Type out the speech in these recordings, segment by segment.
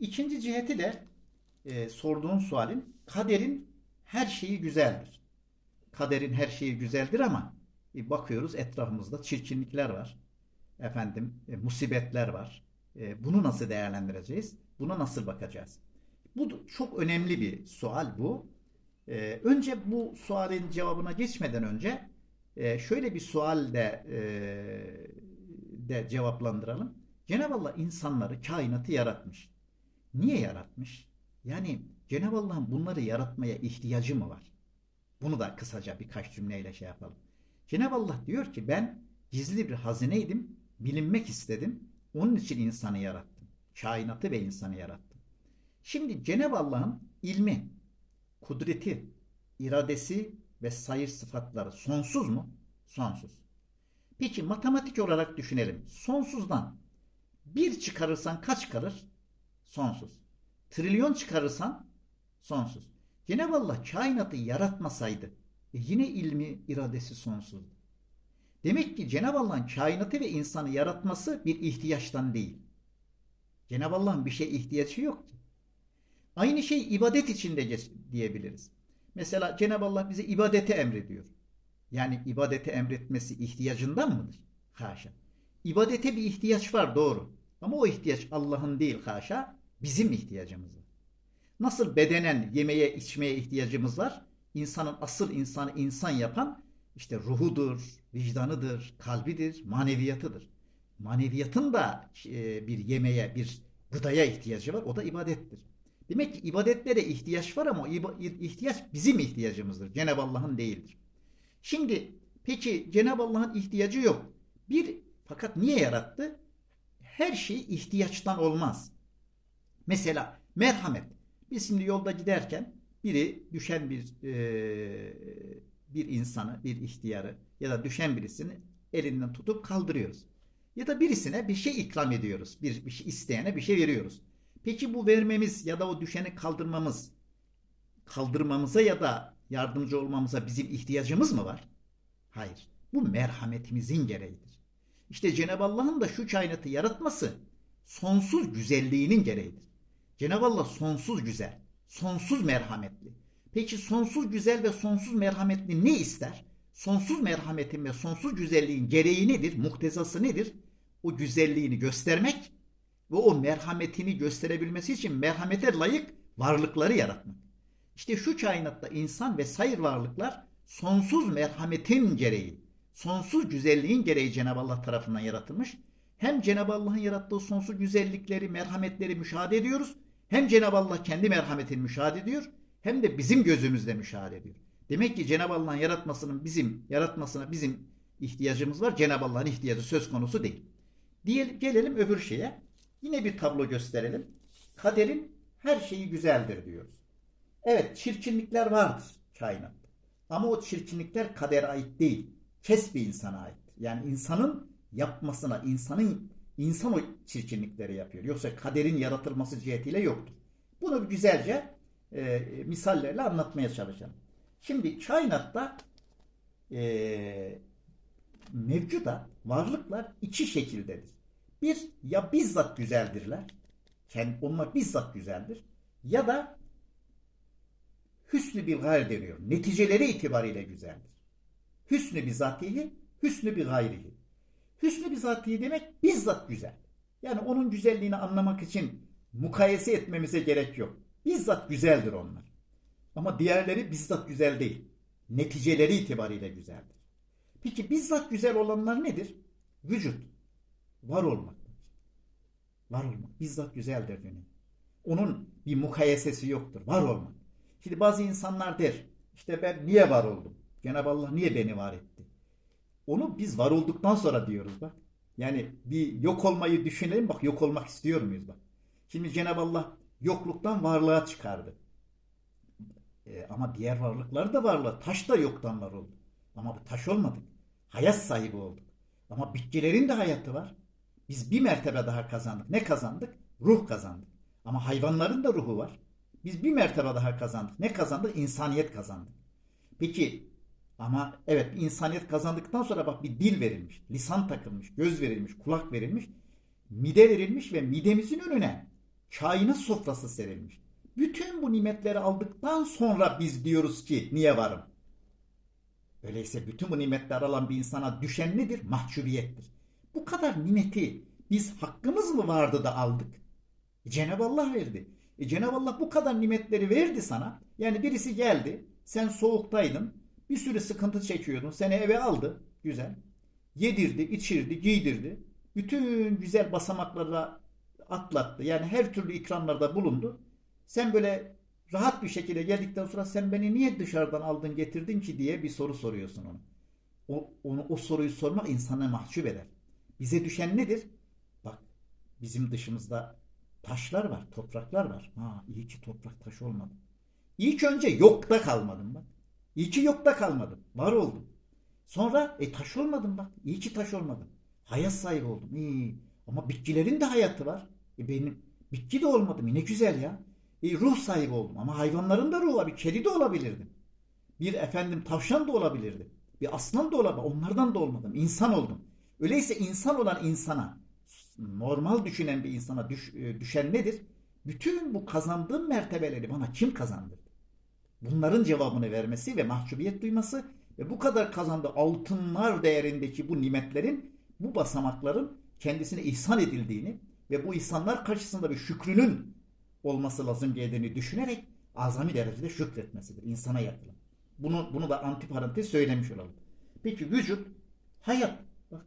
İkinci ciheti de e, sorduğun sualin kaderin her şeyi güzeldir. Kaderin her şeyi güzeldir ama e, bakıyoruz etrafımızda çirkinlikler var. Efendim e, musibetler var. E, bunu nasıl değerlendireceğiz? Buna nasıl bakacağız? Bu çok önemli bir sual bu. E, önce bu sualin cevabına geçmeden önce e, şöyle bir sual de, e, de cevaplandıralım. Cenab-ı Allah insanları, kainatı yaratmış. Niye yaratmış? Yani Cenab-ı Allah'ın bunları yaratmaya ihtiyacı mı var? Bunu da kısaca birkaç cümleyle şey yapalım. Cenab-ı Allah diyor ki ben gizli bir hazineydim, bilinmek istedim. Onun için insanı yarattım. Kainatı ve insanı yarattım. Şimdi Cenab-ı Allah'ın ilmi, kudreti, iradesi ve sayır sıfatları sonsuz mu? Sonsuz. Peki matematik olarak düşünelim. Sonsuzdan bir çıkarırsan kaç kalır? Sonsuz. Trilyon çıkarırsan sonsuz. Cenab-ı Allah kainatı yaratmasaydı e yine ilmi, iradesi sonsuzdu. Demek ki Cenab-ı Allah'ın kainatı ve insanı yaratması bir ihtiyaçtan değil. Cenab-ı Allah'ın bir şeye ihtiyacı yok ki. Aynı şey ibadet için de diyebiliriz. Mesela Cenab-ı Allah bize ibadete emrediyor. Yani ibadete emretmesi ihtiyacından mıdır? Haşa. İbadete bir ihtiyaç var doğru. Ama o ihtiyaç Allah'ın değil haşa, bizim ihtiyacımız var. Nasıl bedenen yemeye içmeye ihtiyacımız var? İnsanın asıl insanı insan yapan işte ruhudur, vicdanıdır, kalbidir, maneviyatıdır. Maneviyatın da e, bir yemeğe, bir gıdaya ihtiyacı var. O da ibadettir. Demek ki ibadetlere ihtiyaç var ama ihtiyaç bizim ihtiyacımızdır. Cenab-ı Allah'ın değildir. Şimdi peki Cenab-ı Allah'ın ihtiyacı yok. Bir fakat niye yarattı? Her şey ihtiyaçtan olmaz. Mesela merhamet. Biz şimdi yolda giderken biri düşen bir e, bir insanı, bir ihtiyarı ya da düşen birisini elinden tutup kaldırıyoruz. Ya da birisine bir şey ikram ediyoruz. Bir, bir şey isteyene bir şey veriyoruz. Peki bu vermemiz ya da o düşeni kaldırmamız kaldırmamıza ya da yardımcı olmamıza bizim ihtiyacımız mı var? Hayır. Bu merhametimizin gereğidir. İşte Cenab-ı Allah'ın da şu kainatı yaratması sonsuz güzelliğinin gereğidir. Cenab-ı Allah sonsuz güzel, sonsuz merhametli. Peki sonsuz güzel ve sonsuz merhametli ne ister? Sonsuz merhametin ve sonsuz güzelliğin gereği nedir? Muhtezası nedir? O güzelliğini göstermek ve o merhametini gösterebilmesi için merhamete layık varlıkları yaratmak. İşte şu kainatta insan ve sayır varlıklar sonsuz merhametin gereği, sonsuz güzelliğin gereği Cenab-ı Allah tarafından yaratılmış. Hem Cenab-ı Allah'ın yarattığı sonsuz güzellikleri, merhametleri müşahede ediyoruz. Hem Cenab-ı Allah kendi merhametini müşahede ediyor. Hem de bizim gözümüzde müşahede ediyor. Demek ki Cenab-ı Allah'ın yaratmasının bizim yaratmasına bizim ihtiyacımız var. Cenab-ı Allah'ın ihtiyacı söz konusu değil. Diye, gelelim öbür şeye. Yine bir tablo gösterelim. Kaderin her şeyi güzeldir diyoruz. Evet çirkinlikler vardır kainatta. Ama o çirkinlikler kadere ait değil. Kesbi insana ait. Yani insanın yapmasına, insanın insan o çirkinlikleri yapıyor. Yoksa kaderin yaratılması cihetiyle yoktur. Bunu güzelce e, misallerle anlatmaya çalışalım. Şimdi kainatta e, mevcuda varlıklar iki şekildedir. Bir ya bizzat güzeldirler. Kendi, onlar bizzat güzeldir. Ya da hüsnü bir gayr deniyor. Neticeleri itibariyle güzeldir. Hüsnü bir zatihi, hüsnü bir gayrihi. Hüsnü bir zatihi demek bizzat güzel. Yani onun güzelliğini anlamak için mukayese etmemize gerek yok. Bizzat güzeldir onlar. Ama diğerleri bizzat güzel değil. Neticeleri itibariyle güzeldir. Peki bizzat güzel olanlar nedir? Vücut. Var olmak. Var olmak. Bizzat güzeldir diyor. Onun bir mukayesesi yoktur. Var olmak. Şimdi bazı insanlar der. İşte ben niye var oldum? Cenab-ı Allah niye beni var etti? Onu biz var olduktan sonra diyoruz bak. Yani bir yok olmayı düşünelim bak yok olmak istiyor muyuz bak. Şimdi Cenab-ı Allah yokluktan varlığa çıkardı. E, ama diğer varlıklar da varlığa. Taş da yoktan var oldu. Ama bu taş olmadık. Hayat sahibi olduk. Ama bitkilerin de hayatı var. Biz bir mertebe daha kazandık. Ne kazandık? Ruh kazandık. Ama hayvanların da ruhu var. Biz bir mertebe daha kazandık. Ne kazandık? İnsaniyet kazandık. Peki ama evet insaniyet kazandıktan sonra bak bir dil verilmiş, lisan takılmış, göz verilmiş, kulak verilmiş, mide verilmiş ve midemizin önüne Kainat sofrası serilmiş. Bütün bu nimetleri aldıktan sonra biz diyoruz ki niye varım? Öyleyse bütün bu nimetleri alan bir insana düşen nedir? Mahcubiyettir. Bu kadar nimeti biz hakkımız mı vardı da aldık? E, Cenab-ı Allah verdi. E, Cenab-ı Allah bu kadar nimetleri verdi sana. Yani birisi geldi, sen soğuktaydın, bir sürü sıkıntı çekiyordun, seni eve aldı, güzel. Yedirdi, içirdi, giydirdi. Bütün güzel basamaklarla atlattı. Yani her türlü ikramlarda bulundu. Sen böyle rahat bir şekilde geldikten sonra sen beni niye dışarıdan aldın getirdin ki diye bir soru soruyorsun ona. O, onu, o soruyu sormak insanı mahcup eder. Bize düşen nedir? Bak bizim dışımızda taşlar var, topraklar var. Ha, iyi ki toprak taş olmadı. İlk önce yokta kalmadım bak. İyi ki yokta kalmadım. Var oldum. Sonra e taş olmadım bak. İyi ki taş olmadım. Hayat sahibi oldum. İyi. Ama bitkilerin de hayatı var. E benim bitki de olmadım. E ne güzel ya. E ruh sahibi oldum. Ama hayvanların da ruhu var. Bir kedi de olabilirdim. Bir efendim tavşan da olabilirdi. Bir aslan da olabilir. Onlardan da olmadım. İnsan oldum. Öyleyse insan olan insana, normal düşünen bir insana düş- e, düşen nedir? Bütün bu kazandığım mertebeleri bana kim kazandırdı? Bunların cevabını vermesi ve mahcubiyet duyması ve bu kadar kazandığı altınlar değerindeki bu nimetlerin, bu basamakların kendisine ihsan edildiğini ve bu ihsanlar karşısında bir şükrünün olması lazım geldiğini düşünerek azami derecede şükretmesidir insana yapılan. Bunu, bunu da antiparantez söylemiş olalım. Peki vücut, hayat, bak,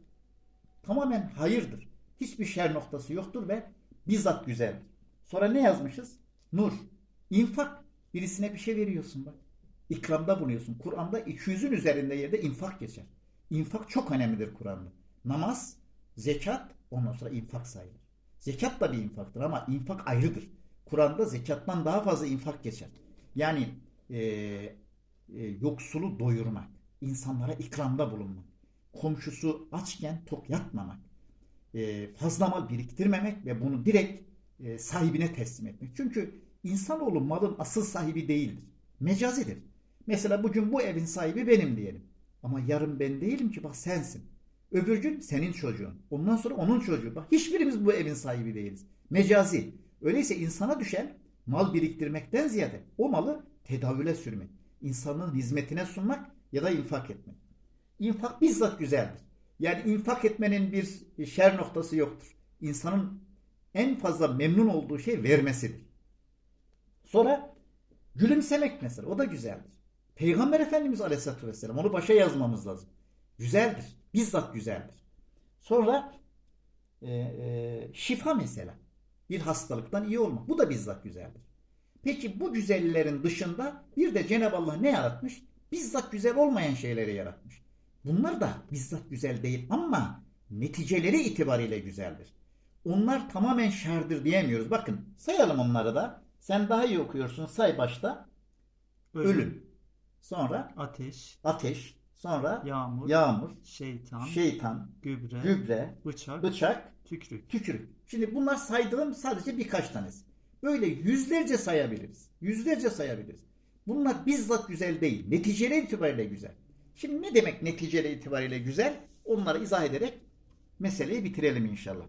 tamamen hayırdır. Hiçbir şer noktası yoktur ve bizzat güzeldir. Sonra ne yazmışız? Nur, infak. Birisine bir şey veriyorsun bak. İkramda bulunuyorsun. Kur'an'da 200'ün üzerinde yerde infak geçer. İnfak çok önemlidir Kur'an'da. Namaz, zekat, ondan sonra infak sayılır. Zekat da bir infaktır ama infak ayrıdır. Kur'an'da zekattan daha fazla infak geçer. Yani e, e, yoksulu doyurmak, insanlara ikramda bulunmak, komşusu açken tok yatmamak, e, fazla mal biriktirmemek ve bunu direkt e, sahibine teslim etmek. Çünkü insanoğlu malın asıl sahibi değildir. Mecazidir. Mesela bugün bu evin sahibi benim diyelim. Ama yarın ben değilim ki bak sensin. Öbür gün senin çocuğun. Ondan sonra onun çocuğu. Bak hiçbirimiz bu evin sahibi değiliz. Mecazi. Öyleyse insana düşen mal biriktirmekten ziyade o malı tedavüle sürmek. insanın hizmetine sunmak ya da infak etmek. İnfak bizzat güzeldir. Yani infak etmenin bir şer noktası yoktur. İnsanın en fazla memnun olduğu şey vermesidir. Sonra gülümsemek mesela o da güzeldir. Peygamber Efendimiz Aleyhisselatü Vesselam onu başa yazmamız lazım. Güzeldir. Bizzat güzeldir. Sonra e, e, şifa mesela. Bir hastalıktan iyi olmak. Bu da bizzat güzeldir. Peki bu güzellerin dışında bir de Cenab-ı Allah ne yaratmış? Bizzat güzel olmayan şeyleri yaratmış. Bunlar da bizzat güzel değil ama neticeleri itibariyle güzeldir. Onlar tamamen şerdir diyemiyoruz. Bakın sayalım onları da. Sen daha iyi okuyorsun. Say başta. Ölüm. Sonra ateş, ateş. Sonra yağmur, yağmur, şeytan, şeytan, gübre, gübre, bıçak, bıçak, tükürük. tükürük. Şimdi bunlar saydığım sadece birkaç tanesi. Böyle yüzlerce sayabiliriz. Yüzlerce sayabiliriz. Bunlar bizzat güzel değil. Neticeleri itibariyle güzel. Şimdi ne demek neticeleri itibariyle güzel? Onları izah ederek meseleyi bitirelim inşallah.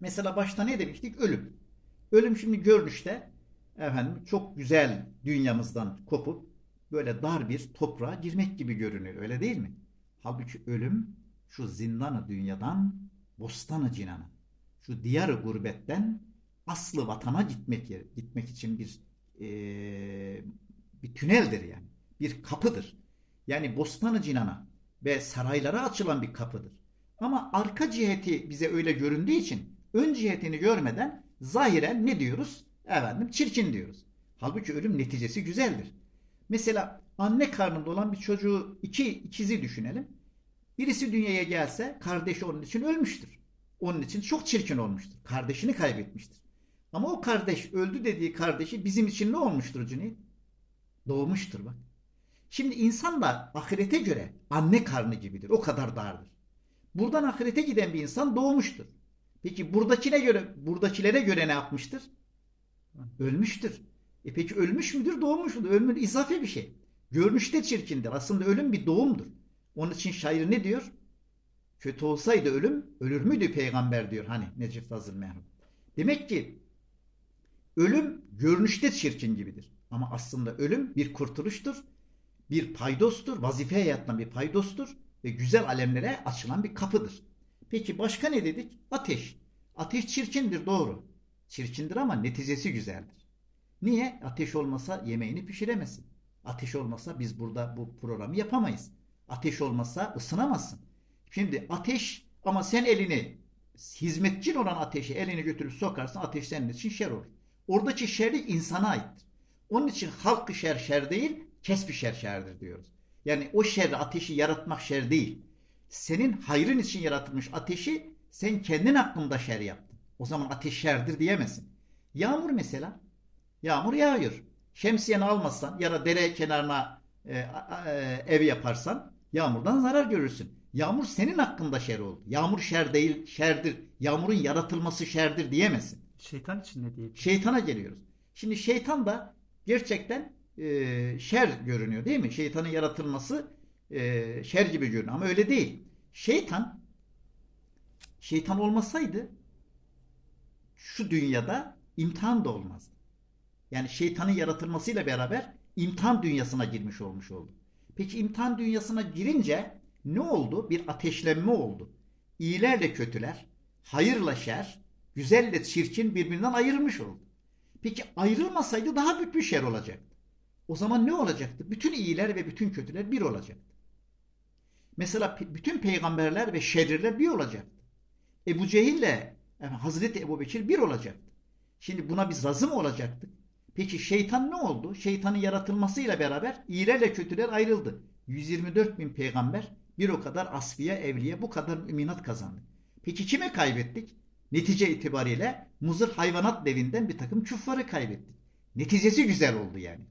Mesela başta ne demiştik? Ölüm. Ölüm şimdi görünüşte efendim çok güzel dünyamızdan kopup böyle dar bir toprağa girmek gibi görünüyor. Öyle değil mi? Halbuki ölüm şu zindanı dünyadan bostanı cinana, şu diyarı gurbetten aslı vatana gitmek yer- gitmek için bir eee, bir tüneldir yani. Bir kapıdır. Yani bostanı cinana ve saraylara açılan bir kapıdır. Ama arka ciheti bize öyle göründüğü için ön cihetini görmeden zahiren ne diyoruz? Efendim çirkin diyoruz. Halbuki ölüm neticesi güzeldir. Mesela anne karnında olan bir çocuğu iki ikizi düşünelim. Birisi dünyaya gelse kardeşi onun için ölmüştür. Onun için çok çirkin olmuştur. Kardeşini kaybetmiştir. Ama o kardeş öldü dediği kardeşi bizim için ne olmuştur Cüneyt? Doğmuştur bak. Şimdi insan da ahirete göre anne karnı gibidir. O kadar dardır. Buradan ahirete giden bir insan doğmuştur. Peki buradakine göre, buradakilere göre ne yapmıştır? Ölmüştür. E peki ölmüş müdür, doğmuş mudur? Ölüm izafe bir şey. Görünüşte çirkindir. Aslında ölüm bir doğumdur. Onun için şair ne diyor? Kötü olsaydı ölüm, ölür müydü peygamber diyor hani Necip Fazıl merhum. Demek ki ölüm görünüşte çirkin gibidir. Ama aslında ölüm bir kurtuluştur, bir paydostur, vazife hayatına bir paydostur ve güzel alemlere açılan bir kapıdır. Peki başka ne dedik? Ateş. Ateş çirkindir doğru. Çirkindir ama neticesi güzeldir. Niye? Ateş olmasa yemeğini pişiremezsin. Ateş olmasa biz burada bu programı yapamayız. Ateş olmasa ısınamazsın. Şimdi ateş ama sen elini hizmetçin olan ateşe elini götürüp sokarsan ateş senin için şer olur. Oradaki şerlik insana aittir. Onun için halkı şer şer değil, kesbi şer şerdir diyoruz. Yani o şerri ateşi yaratmak şer değil. Senin hayrın için yaratılmış ateşi sen kendin aklında şer yaptın. O zaman ateş şerdir diyemezsin. Yağmur mesela. Yağmur yağıyor. Şemsiyeni almazsan ya da dere kenarına e, e, ev yaparsan yağmurdan zarar görürsün. Yağmur senin hakkında şer oldu. Yağmur şer değil, şerdir. Yağmurun yaratılması şerdir diyemezsin. Şeytan için ne diyelim? Şeytana geliyoruz. Şimdi şeytan da gerçekten e, şer görünüyor değil mi? Şeytanın yaratılması e, şer gibi görünüyor ama öyle değil. Şeytan şeytan olmasaydı şu dünyada imtihan da olmazdı. Yani şeytanın yaratılmasıyla beraber imtihan dünyasına girmiş olmuş oldu. Peki imtihan dünyasına girince ne oldu? Bir ateşlenme oldu. İyilerle kötüler, hayırla şer, güzelle çirkin birbirinden ayrılmış oldu. Peki ayrılmasaydı daha büyük bir şer olacaktı. O zaman ne olacaktı? Bütün iyiler ve bütün kötüler bir olacaktı. Mesela bütün peygamberler ve şerirler bir olacaktı. Ebu Cehil'le yani Hazreti Ebu Bekir bir olacaktı. Şimdi buna biz razı mı olacaktık? Peki şeytan ne oldu? Şeytanın yaratılmasıyla beraber iyilerle kötüler ayrıldı. 124 bin peygamber bir o kadar asfiye, evliye bu kadar müminat kazandı. Peki kime kaybettik? Netice itibariyle muzır hayvanat devinden bir takım küffarı kaybettik. Neticesi güzel oldu yani.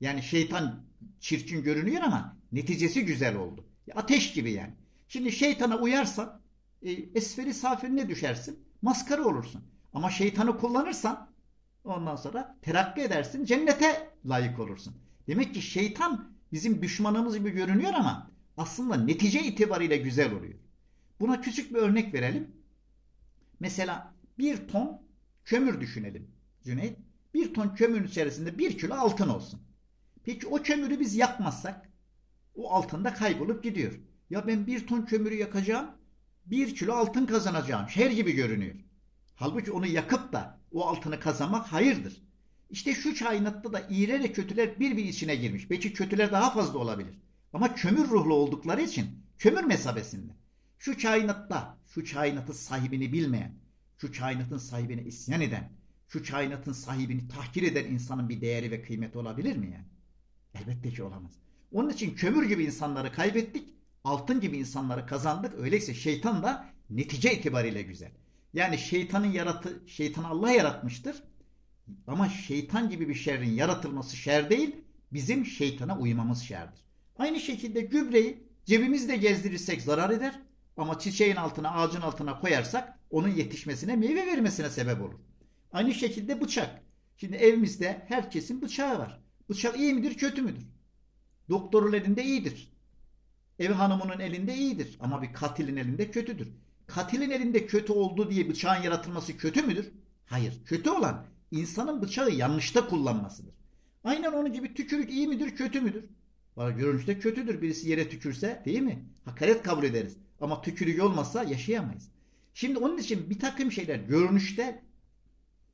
Yani şeytan çirkin görünüyor ama neticesi güzel oldu. Ateş gibi yani. Şimdi şeytana uyarsan e, esferi safiline düşersin. Maskara olursun. Ama şeytanı kullanırsan ondan sonra terakki edersin. Cennete layık olursun. Demek ki şeytan bizim düşmanımız gibi görünüyor ama aslında netice itibariyle güzel oluyor. Buna küçük bir örnek verelim. Mesela bir ton kömür düşünelim Cüneyt. Bir ton kömürün içerisinde bir kilo altın olsun. Peki o kömürü biz yakmazsak o altında kaybolup gidiyor. Ya ben bir ton kömürü yakacağım, bir kilo altın kazanacağım. Şer gibi görünüyor. Halbuki onu yakıp da o altını kazanmak hayırdır. İşte şu kainatta da iyiler ve kötüler bir bir içine girmiş. Belki kötüler daha fazla olabilir. Ama kömür ruhlu oldukları için kömür mesabesinde. Şu kainatta, şu kainatın sahibini bilmeyen, şu kainatın sahibine isyan eden, şu kainatın sahibini tahkir eden insanın bir değeri ve kıymeti olabilir mi yani? Elbette ki olamaz. Onun için kömür gibi insanları kaybettik, altın gibi insanları kazandık. Öyleyse şeytan da netice itibariyle güzel. Yani şeytanın yaratı, şeytan Allah yaratmıştır. Ama şeytan gibi bir şerrin yaratılması şer değil, bizim şeytana uymamız şerdir. Aynı şekilde gübreyi cebimizde gezdirirsek zarar eder ama çiçeğin altına, ağacın altına koyarsak onun yetişmesine, meyve vermesine sebep olur. Aynı şekilde bıçak. Şimdi evimizde herkesin bıçağı var. Bıçak iyi midir, kötü müdür? Doktorun elinde iyidir. Ev hanımının elinde iyidir ama bir katilin elinde kötüdür. Katilin elinde kötü oldu diye bıçağın yaratılması kötü müdür? Hayır. Kötü olan insanın bıçağı yanlışta kullanmasıdır. Aynen onun gibi tükürük iyi midir, kötü müdür? Valla görünüşte kötüdür. Birisi yere tükürse değil mi? Hakaret kabul ederiz. Ama tükürük olmasa yaşayamayız. Şimdi onun için bir takım şeyler görünüşte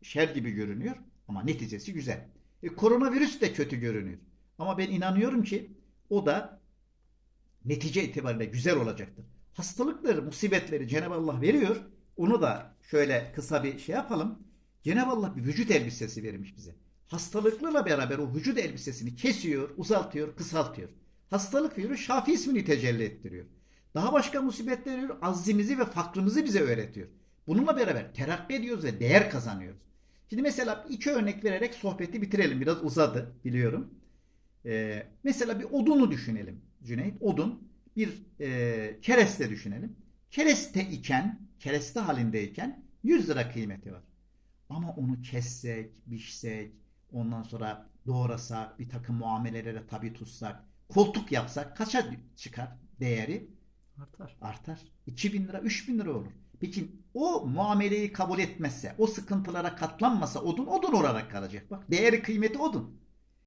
şer gibi görünüyor ama neticesi güzel. E, koronavirüs de kötü görünüyor. Ama ben inanıyorum ki o da netice itibariyle güzel olacaktır. Hastalıkları, musibetleri Cenab-ı Allah veriyor. Onu da şöyle kısa bir şey yapalım. Cenab-ı Allah bir vücut elbisesi vermiş bize. Hastalıklarla beraber o vücut elbisesini kesiyor, uzaltıyor, kısaltıyor. Hastalık veriyor, Şafi ismini tecelli ettiriyor. Daha başka musibetler veriyor, azzimizi ve fakrımızı bize öğretiyor. Bununla beraber terakki ediyoruz ve değer kazanıyoruz. Şimdi mesela iki örnek vererek sohbeti bitirelim. Biraz uzadı biliyorum. Ee, mesela bir odunu düşünelim Cüneyt. Odun bir e, kereste düşünelim. Kereste iken, kereste halindeyken 100 lira kıymeti var. Ama onu kessek, biçsek, ondan sonra doğrasak, bir takım muamelelere tabi tutsak, koltuk yapsak kaça çıkar değeri? Artar. Artar. 2000 lira, 3000 lira olur. Peki o muameleyi kabul etmezse, o sıkıntılara katlanmasa odun odun olarak kalacak. Bak değeri kıymeti odun.